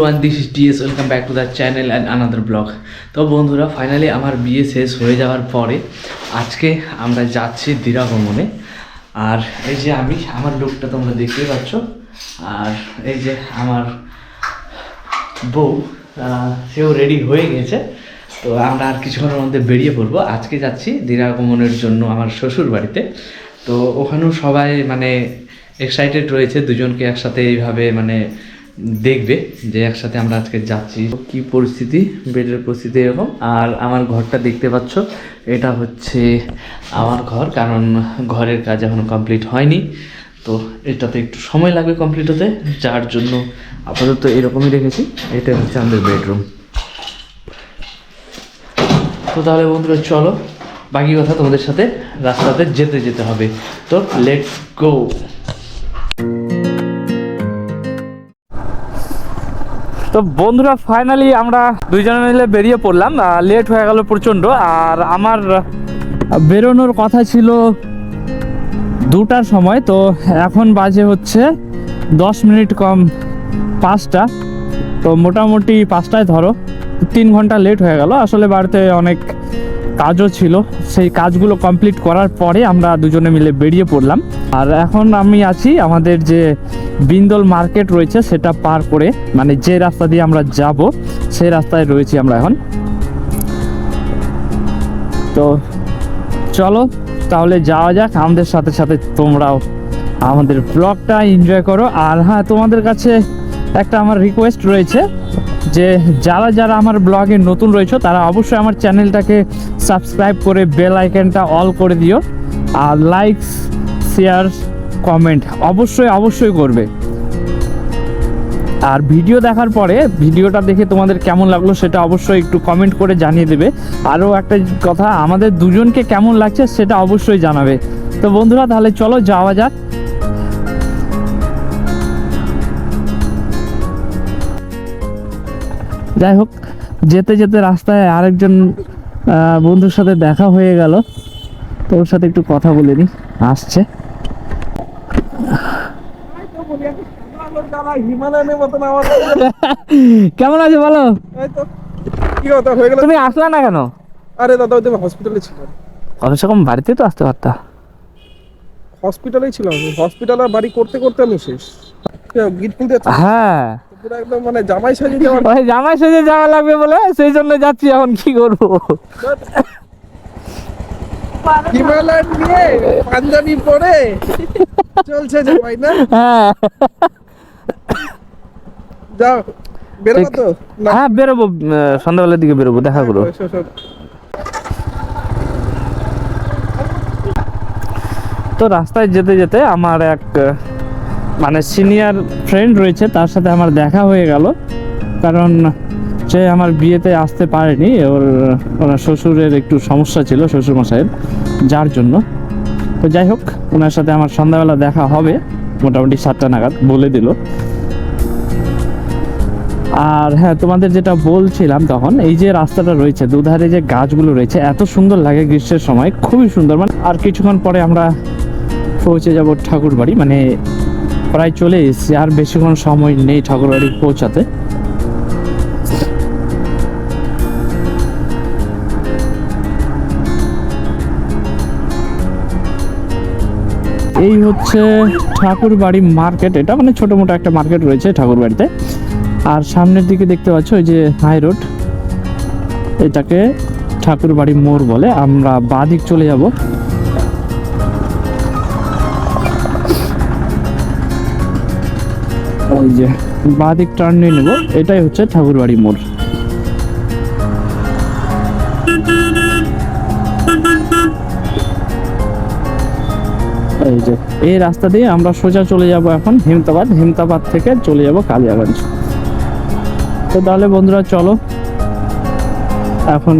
One this is DS welcome back to the channel and another blog তো বন্ধুরা finally আমার বিয়ে শেষ হয়ে যাওয়ার পরে আজকে আমরা যাচ্ছি দীরা ভ্রমণে আর এই যে আমি, আমার লুকটা তোমরা দেখতেই পাচ্ছ। আর এই যে আমার বউ সেও রেডি হয়ে গেছে। তো আমরা আর কিছুক্ষণের মধ্যে বেরিয়ে পড়ব। আজকে যাচ্ছি দীরাগমনের জন্য আমার শ্বশুর বাড়িতে। তো ওখানেও সবাই মানে এক্সাইটেড রয়েছে, দুজনকে একসাথে এইভাবে মানে দেখবে যে একসাথে আমরা আজকে যাচ্ছি। কি পরিস্থিতি? বেডের পরিস্থিতি এরকম। আর আমার ঘরটা দেখতে পাচ্ছ, এটা হচ্ছে আমার ঘর, কারণ ঘরের কাজ এখনও কমপ্লিট হয়নি। তো এটাতে একটু সময় লাগবে কমপ্লিট হতে, যার জন্য আপাতত এরকমই রেখেছি। এটা হচ্ছে আমাদের বেডরুম। তো তাহলে বন্ধুরা, চলো, বাকি কথা তোমাদের সাথে রাস্তাতে যেতে যেতে হবে। তো লেটস গো তো বন্ধুরা ফাইনালি আমরা দুইজনে মিলে বেরিয়ে পড়লাম। লেট হয়ে গেল প্রচণ্ড। আর আমার বেরোনোর কথা ছিল দুটার সময়। তো এখন বাজে হচ্ছে দশ মিনিট কম পাঁচটা। তো মোটামুটি পাঁচটায় ধরো। তিন ঘণ্টা লেট হয়ে গেল। আসলে বাড়িতে অনেক কাজও ছিল। সেই কাজগুলো কমপ্লিট করার পরে আমরা দুজনে মিলে বেরিয়ে পড়লাম। আর এখন আমি আছি আমাদের যে বিন্দল মার্কেট রয়েছে, সেটা পার করে মানে যে রাস্তা দিয়ে আমরা যাব, সেই রাস্তায় রয়েছি আমরা এখন। তো চলো, তাহলে যাওয়া যাক। আমাদের সাথে সাথে তোমরাও আমাদের ব্লগটা এনজয় করো। আর হ্যাঁ তোমাদের কাছে একটা আমার রিকোয়েস্ট রয়েছে। যে যারা যারা আমার ব্লগে নতুন রয়েছে, তারা অবশ্যই আমার চ্যানেলটাকে সাবস্ক্রাইব করে বেল আইকনটা অল করে দিও আর লাইকস শেয়ার কমেন্ট অবশ্যই অবশ্যই করবে। আর ভিডিও দেখার পরে ভিডিওটা দেখে তোমাদের কেমন লাগল সেটা অবশ্যই একটু কমেন্ট করে জানিয়ে দেবে। আরও একটা কথা, আমাদের দুজনকে কেমন লাগছে সেটা অবশ্যই জানাবে। তো বন্ধুরা, তাহলে চলো যাওয়া যাক। যাই হোক যেতে যেতে রাস্তায় আরেকজন বন্ধুর সাথে দেখা হয়ে গেল। তো ওর সাথে একটু কথা বলে নিই আসছে। কেমন আছে বলো? কি কথা হয়ে গেল তুমি আসলা না কেন? আরে দাদা ওই হসপিটালে ছিল কমসে কম বাড়িতে তো আসতে পারতা। হসপিটালেই ছিলাম। হসপিটাল আর বাড়ি করতে করতে আমি শেষ। গিট কিনতে হ্যাঁ। পুরো একদম মানে জামাই সেজে যাওয়া লাগবে বলে সেই জন্য যাচ্ছি এখন কি করব? হিমালয়ান নিয়ে পাঞ্জাবি পরে চলছে জামাই না? হ্যাঁ। যাও বেরোবো তো? না। হ্যাঁ বেরোবো সন্ধ্যাবেলার দিকে বেরোবো দেখা করো। এসো, এসো। তো রাস্তায় যেতে যেতে আমার এক মানে সিনিয়র ফ্রেন্ড রয়েছে, তার সাথে আমার দেখা হয়ে গেল। কারণ সে আমার বিয়েতে আসতে পারেনি, ওর, ওনার শ্বশুরের একটু সমস্যা ছিল শ্বশুর মশাইয়ের যার জন্য। তো যাই হোক, ওনার সাথে আমার সন্ধ্যাবেলা দেখা হবে, মোটামুটি সাতটা নাগাদ, বলে দিল। আর হ্যাঁ তোমাদের যেটা বলছিলাম তখন, এই যে রাস্তাটা রয়েছে, দুধারে যে গাছগুলো রয়েছে, এত সুন্দর লাগে গ্রীষ্মের সময়, খুবই সুন্দর। মানে আর কিছুক্ষণ পরে আমরা পৌঁছে যাব ঠাকুর বাড়ি মানে প্রায় চলে এসেছি, আর বেশিক্ষণ সময় নেই ঠাকুর বাড়ি পৌঁছাতে। এই হচ্ছে ঠাকুর বাড়ি মার্কেট। এটা মানে ছোট মোটো একটা মার্কেট রয়েছে ঠাকুর বাড়িতে আর সামনের দিকে দেখতে পাচ্ছ ওই যে হাই রোড। এটাকে ঠাকুর বাড়ি মোড় বলে। আমরা বাদিক চলে যাব। ওই যে বাদিক টার্ন নিয়ে নেব। এটাই হচ্ছে ঠাকুর বাড়ি মোড়। এই যে, এই রাস্তা দিয়ে আমরা সোজা চলে যাব এখন হেমতাবাদ। হেমতাবাদ থেকে চলে যাব কালিয়াগঞ্জ। তো তাহলে বন্ধুরা চলো, এখন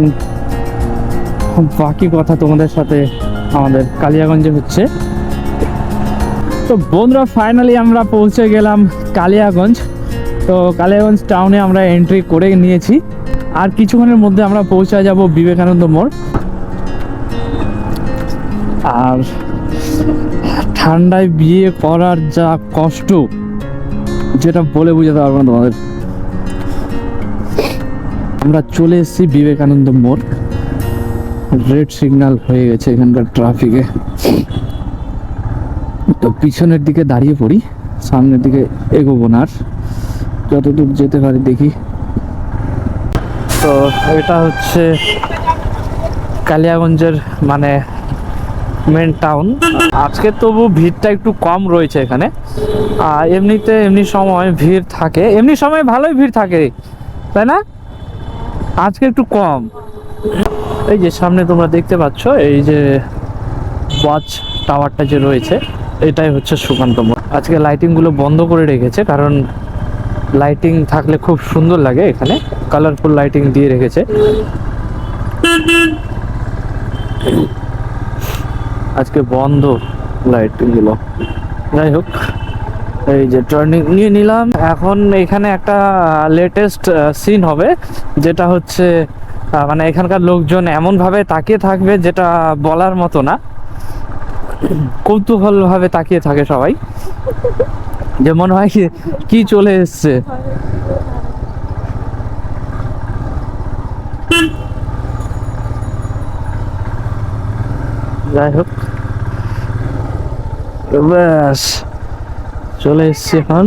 বাকি কথা তোমাদের সাথে আমাদের কালিয়াগঞ্জে হচ্ছে। তো বন্ধুরা ফাইনালি আমরা পৌঁছে গেলাম কালিয়াগঞ্জ। তো কালিয়াগঞ্জ টাউনে আমরা এন্ট্রি করে নিয়েছি। আর কিছুক্ষণের মধ্যে আমরা পৌঁছে যাব বিবেকানন্দ মোড়। আর ঠান্ডায় বিয়ে করার যা কষ্ট, যেটা বলে বোঝাতে পারব না তোমাদের। আমরা চলে এসেছি বিবেকানন্দ মোড়। রেড সিগন্যাল হয়ে গেছে এখানকার ট্রাফিকে তো পিছনের দিকে দাঁড়িয়ে পড়ি, সামনের দিকে এগোবো না যতদূর যেতে পারি দেখি। তো এটা হচ্ছে কালিয়াগঞ্জের মানে মেন টাউন আজকে তবু ভিড়টা একটু কম রয়েছে এখানে। আর এমনিতে এমনি সময় ভিড় থাকে। এমনি সময় ভালোই ভিড় থাকে, তাই না? আজকে একটু কম। এই যে সামনে তোমরা দেখতে পাচ্ছ, এই যে ওয়াচ টাওয়ারটা যে রয়েছে এটাই হচ্ছে সুকান্ত মোড়। আজকে লাইটিংগুলো বন্ধ করে রেখেছে, কারণ লাইটিং থাকলে খুব সুন্দর লাগে এখানে। কালারফুল লাইটিং দিয়ে রেখেছে। আজকে বন্ধ লাইটগুলো যাই হোক, এই যে টার্নিং নিয়ে নিলাম। এখন এখানে একটা লেটেস্ট সিন হবে, যেটা হচ্ছে মানে এখানকার লোকজন এমন ভাবে তাকিয়ে থাকবে যেটা বলার মতো না। কৌতূহল ভাবে তাকিয়ে থাকে সবাই। যে মনে হয় কি কি চলে এসছে। যাই হোক। ব্যাস, চলে এসছি এখন।